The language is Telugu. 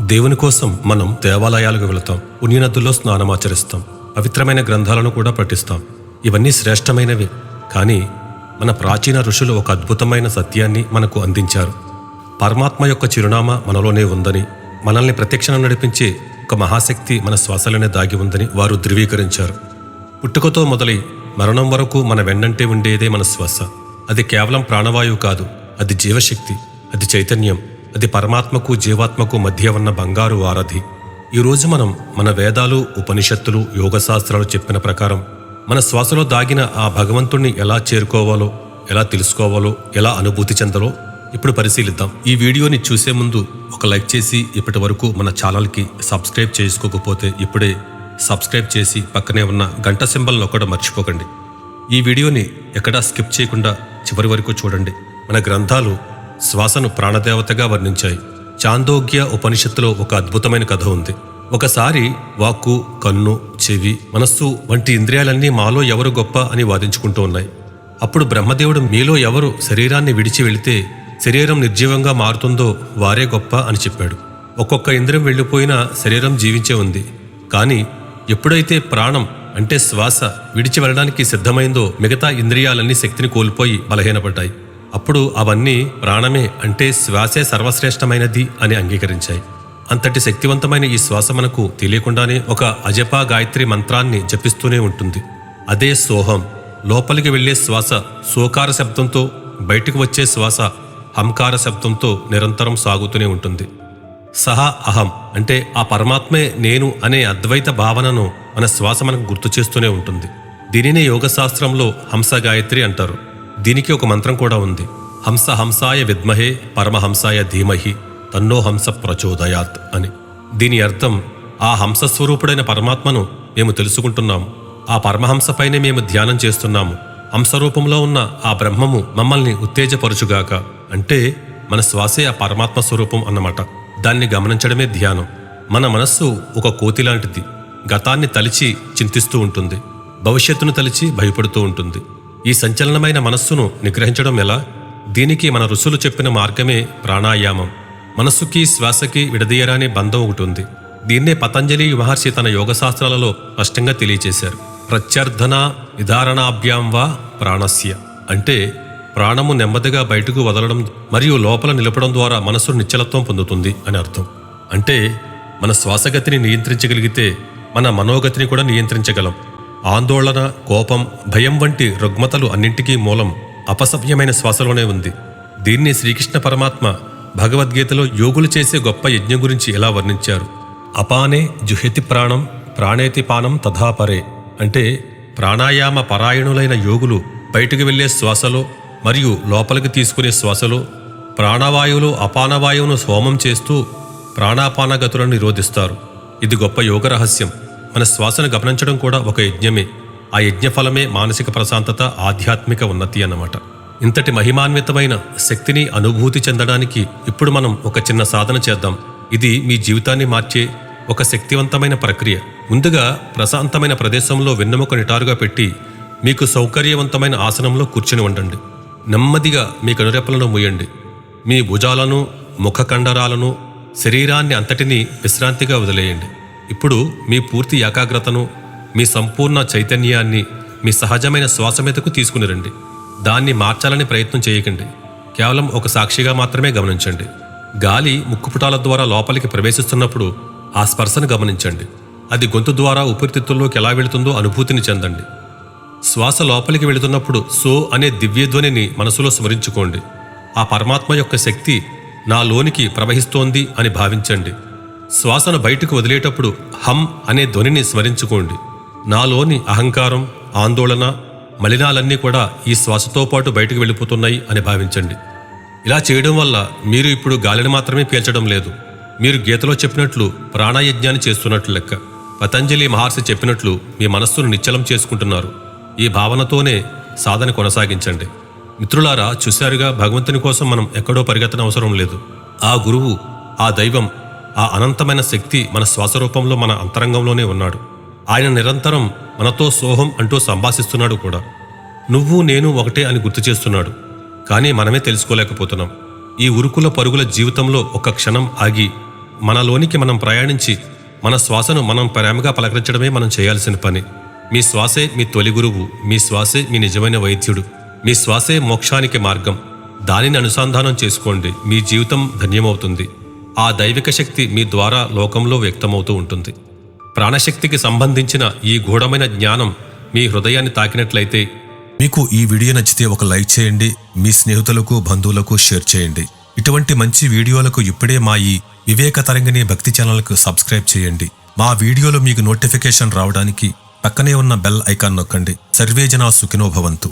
దేవుని కోసం మనం దేవాలయాలకు వెళతాం. పుణ్యనదుల్లో స్నానమాచరిస్తాం పవిత్రమైన గ్రంథాలను కూడా పఠిస్తాం. ఇవన్నీ శ్రేష్టమైనవి. కానీ మన ప్రాచీన ఋషులు ఒక అద్భుతమైన సత్యాన్ని మనకు అందించారు. పరమాత్మ యొక్క చిరునామా మనలోనే ఉందని మనల్ని ప్రత్యక్షణం నడిపించే ఒక మహాశక్తి మన శ్వాసలోనే దాగి ఉందని వారు ధృవీకరించారు. పుట్టుకతో మొదలై మరణం వరకు మన వెన్నంటే ఉండేదే మన శ్వాస. అది కేవలం ప్రాణవాయువు కాదు అది జీవశక్తి అది చైతన్యం. అది పరమాత్మకు జీవాత్మకు మధ్య ఉన్న బంగారు వారధి ఈరోజు మనం మన వేదాలు ఉపనిషత్తులు యోగశాస్త్రాలు చెప్పిన ప్రకారం మన శ్వాసలో దాగిన ఆ భగవంతుణ్ణి ఎలా చేరుకోవాలో ఎలా తెలుసుకోవాలో ఎలా అనుభూతి చెందాలో ఇప్పుడు పరిశీలిద్దాం. ఈ వీడియోని చూసే ముందు ఒక లైక్ చేసి ఇప్పటి వరకు మన ఛానల్కి సబ్స్క్రైబ్ చేసుకోకపోతే ఇప్పుడే సబ్స్క్రైబ్ చేసి పక్కనే ఉన్న గంట సింబల్ నొక్కడం మర్చిపోకండి. ఈ వీడియోని ఎక్కడా స్కిప్ చేయకుండా చివరి వరకు చూడండి. మన గ్రంథాలు శ్వాసను ప్రాణదేవతగా వర్ణించాయి. చాందోగ్య ఉపనిషత్తులో ఒక అద్భుతమైన కథ ఉంది. ఒకసారి వాక్కు కన్ను చెవి మనస్సు వంటి ఇంద్రియాలన్నీ మాలో ఎవరు గొప్ప అని వాదించుకుంటూ ఉన్నాయి. అప్పుడు బ్రహ్మదేవుడు మీలో ఎవరు శరీరాన్ని విడిచి వెళితే శరీరం నిర్జీవంగా మారుతుందో వారే గొప్ప అని చెప్పాడు. ఒక్కొక్క ఇంద్రియం వెళ్ళిపోయినా శరీరం జీవించే ఉంది. కానీ ఎప్పుడైతే ప్రాణం అంటే శ్వాస విడిచి వెళ్ళడానికి సిద్ధమైందో మిగతా ఇంద్రియాలన్నీ శక్తిని కోల్పోయి బలహీనపడ్డాయి. అప్పుడు అవన్నీ ప్రాణమే అంటే శ్వాసే సర్వశ్రేష్టమైనది అని అంగీకరించాయి. అంతటి శక్తివంతమైన ఈ శ్వాస మనకు తెలియకుండానే ఒక అజపా గాయత్రి మంత్రాన్ని జపిస్తూనే ఉంటుంది. అదే సోహం. లోపలికి వెళ్ళే శ్వాస సోకార శబ్దంతో బయటకు వచ్చే శ్వాస హంకార శబ్దంతో నిరంతరం సాగుతూనే ఉంటుంది. సహ అహం అంటే ఆ పరమాత్మే నేను అనే అద్వైత భావనను మన శ్వాస మనకు గుర్తు చేస్తూనే ఉంటుంది. దీనినే యోగశాస్త్రంలో హంస గాయత్రి అంటారు. దీనికి ఒక మంత్రం కూడా ఉంది. హంస హంసాయ విద్మహే పరమహంసాయ ధీమహి తన్నో హంస ప్రచోదయాత్ అని. దీని అర్థం ఆ హంస స్వరూపుడైన పరమాత్మను మేము తెలుసుకుంటున్నాము ఆ పరమహంసపైనే మేము ధ్యానం చేస్తున్నాము. హంస రూపంలో ఉన్న ఆ బ్రహ్మము మమ్మల్ని ఉత్తేజపరుచుగాక. అంటే మన శ్వాసే ఆ పరమాత్మ స్వరూపం అన్నమాట. దాన్ని గమనించడమే ధ్యానం. మన మనస్సు ఒక కోతి లాంటిది. గతాన్ని తలిచి చింతిస్తూ ఉంటుంది. భవిష్యత్తును తలిచి భయపడుతూ ఉంటుంది. ఈ సంచలనమైన మనస్సును నిగ్రహించడం ఎలా? దీనికి మన ఋషులు చెప్పిన మార్గమే ప్రాణాయామం. మనస్సుకి శ్వాసకి విడదీయరాని బంధం ఒకటి ఉంది. దీన్నే పతంజలి మహర్షి తన యోగశాస్త్రాలలో స్పష్టంగా తెలియచేశారు. ప్రత్యర్థన నిధారణాభ్యాం వా ప్రాణస్య. అంటే ప్రాణము నెమ్మదిగా బయటకు వదలడం మరియు లోపల నిలపడం ద్వారా మనసు నిశ్చలత్వం పొందుతుంది అని అర్థం. అంటే మన శ్వాసగతిని నియంత్రించగలిగితే మన మనోగతిని కూడా నియంత్రించగలం. ఆందోళన కోపం భయం వంటి రుగ్మతలు అన్నింటికీ మూలం అపసవ్యమైన శ్వాసలోనే ఉంది. దీన్ని శ్రీకృష్ణ పరమాత్మ భగవద్గీతలో యోగులు చేసే గొప్ప యజ్ఞం గురించి ఎలా వర్ణించారు? అపానే జుహెతి ప్రాణం ప్రాణేతి పానం తథాపరే అంటే ప్రాణాయామ పరాయణులైన యోగులు బయటకు వెళ్ళే శ్వాసలో మరియు లోపలికి తీసుకునే శ్వాసలో ప్రాణవాయువులో అపానవాయువును సోమం చేస్తూ ప్రాణాపాన గతులను నిరోధిస్తారు. ఇది గొప్ప యోగ రహస్యం మన శ్వాసను గమనించడం కూడా ఒక యజ్ఞమే. ఆ యజ్ఞ ఫలమే మానసిక ప్రశాంతత ఆధ్యాత్మిక ఉన్నతి అన్నమాట. ఇంతటి మహిమాన్వితమైన శక్తిని అనుభూతి చెందడానికి ఇప్పుడు మనం ఒక చిన్న సాధన చేద్దాం. ఇది మీ జీవితాన్ని మార్చే ఒక శక్తివంతమైన ప్రక్రియ. ముందుగా ప్రశాంతమైన ప్రదేశంలో వెన్నెముక నిటారుగా పెట్టి మీకు సౌకర్యవంతమైన ఆసనంలో కూర్చుని ఉండండి. నెమ్మదిగా మీ కనురెప్పలను మూయండి. మీ భుజాలను ముఖ కండరాలను శరీరాన్ని అంతటినీ విశ్రాంతిగా వదిలేయండి. ఇప్పుడు మీ పూర్తి ఏకాగ్రతను మీ సంపూర్ణ చైతన్యాన్ని మీ సహజమైన శ్వాస మీదకు తీసుకుని రండి. దాన్ని మార్చాలని ప్రయత్నం చేయకండి. కేవలం ఒక సాక్షిగా మాత్రమే గమనించండి. గాలి ముక్కుపుటాల ద్వారా లోపలికి ప్రవేశిస్తున్నప్పుడు ఆ స్పర్శను గమనించండి. అది గొంతు ద్వారా ఊపిరితిత్తుల్లోకి ఎలా వెళుతుందో అనుభూతిని చెందండి. శ్వాస లోపలికి వెళుతున్నప్పుడు సో అనే దివ్యధ్వనిని మనసులో స్మరించుకోండి. ఆ పరమాత్మ యొక్క శక్తి నా లోనికి ప్రవహిస్తోంది అని భావించండి. శ్వాసను బయటకు వదిలేటప్పుడు హమ్ అనే ధ్వనిని స్మరించుకోండి. నాలోని అహంకారం ఆందోళన మలినాలన్నీ కూడా ఈ శ్వాసతో పాటు బయటకు వెళ్ళిపోతున్నాయి అని భావించండి. ఇలా చేయడం వల్ల మీరు ఇప్పుడు గాలిని మాత్రమే పీల్చడం లేదు. మీరు గీతలో చెప్పినట్లు ప్రాణాయజ్ఞాన్ని చేస్తున్నట్లు లెక్క. పతంజలి మహర్షి చెప్పినట్లు మీ మనస్సును నిశ్చలం చేసుకుంటున్నారు. ఈ భావనతోనే సాధన కొనసాగించండి. మిత్రులారా చూశారుగా భగవంతుని కోసం మనం ఎక్కడో పరిగెత్తన అవసరం లేదు. ఆ గురువు ఆ దైవం ఆ అనంతమైన శక్తి మన శ్వాస రూపంలో మన అంతరంగంలోనే ఉన్నాడు. ఆయన నిరంతరం మనతో సోహం అంటూ సంభాషిస్తున్నాడు కూడా. నువ్వు నేను ఒకటే అని గుర్తు చేస్తున్నాడు. కానీ మనమే తెలుసుకోలేకపోతున్నాం. ఈ ఉరుకుల పరుగుల జీవితంలో ఒక క్షణం ఆగి మనలోనికి మనం ప్రయాణించి మన శ్వాసను మనం ప్రేమగా పలకరించడమే మనం చేయాల్సిన పని. మీ శ్వాసే మీ తొలి గురువు మీ శ్వాసే మీ నిజమైన వైద్యుడు మీ శ్వాసే మోక్షానికి మార్గం. దానిని అనుసంధానం చేసుకోండి. మీ జీవితం ధన్యమవుతుంది. ఆ దైవిక శక్తి మీ ద్వారా లోకంలో వ్యక్తమవుతూ ఉంటుంది. ప్రాణశక్తికి సంబంధించిన ఈ గూఢమైన జ్ఞానం మీ హృదయాన్ని తాకినట్లయితే మీకు ఈ వీడియో నచ్చితే ఒక లైక్ చేయండి మీ స్నేహితులకు బంధువులకు షేర్ చేయండి. ఇటువంటి మంచి వీడియోలకు ఇప్పుడే మా ఈ వివేక తరంగిణి భక్తి ఛానల్కు సబ్స్క్రైబ్ చేయండి. మా వీడియోలు మీకు నోటిఫికేషన్ రావడానికి పక్కనే ఉన్న బెల్ ఐకాన్ నొక్కండి. సర్వేజన సుఖినోభవంతు